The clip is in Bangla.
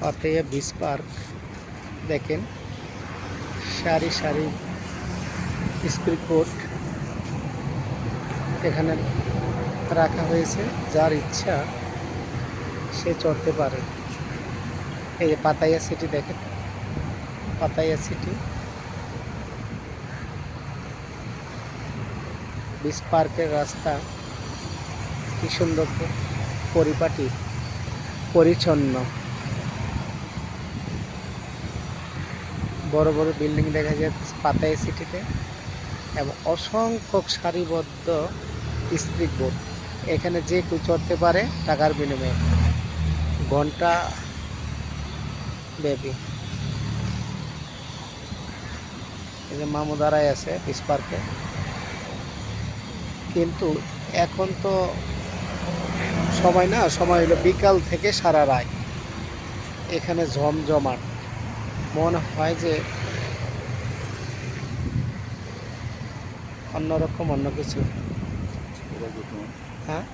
পাতাইয়া বিচ পার্ক দেখেন, সারি সারি স্পিড বোট এখানে রাখা হয়েছে, যার ইচ্ছা সে চড়তে পারে। এই যে পাতাইয়া সিটি দেখেন, পাতাইয়া সিটি বিচ পার্কের রাস্তা কি সুন্দর, পরিপাটি, পরিচ্ছন্ন। বড় বড় বিল্ডিং দেখা যাচ্ছে পাতায় সিটিতে এবং অসংখ্য সারিবদ্ধ স্পিড বোট এখানে যে কেউ চড়তে পারে টাকার বিনিময়ে। ঘণ্টা ব্যাপী। এই যে মামু দাঁড়াই আছে বিচ পার্কে কিন্তু এখন তো সময় না, সময় হলো বিকাল থেকে সারা রাত। এখানে জমজমাট মনে হয় যে অন্যরকম অন্য কিছু. হ্যাঁ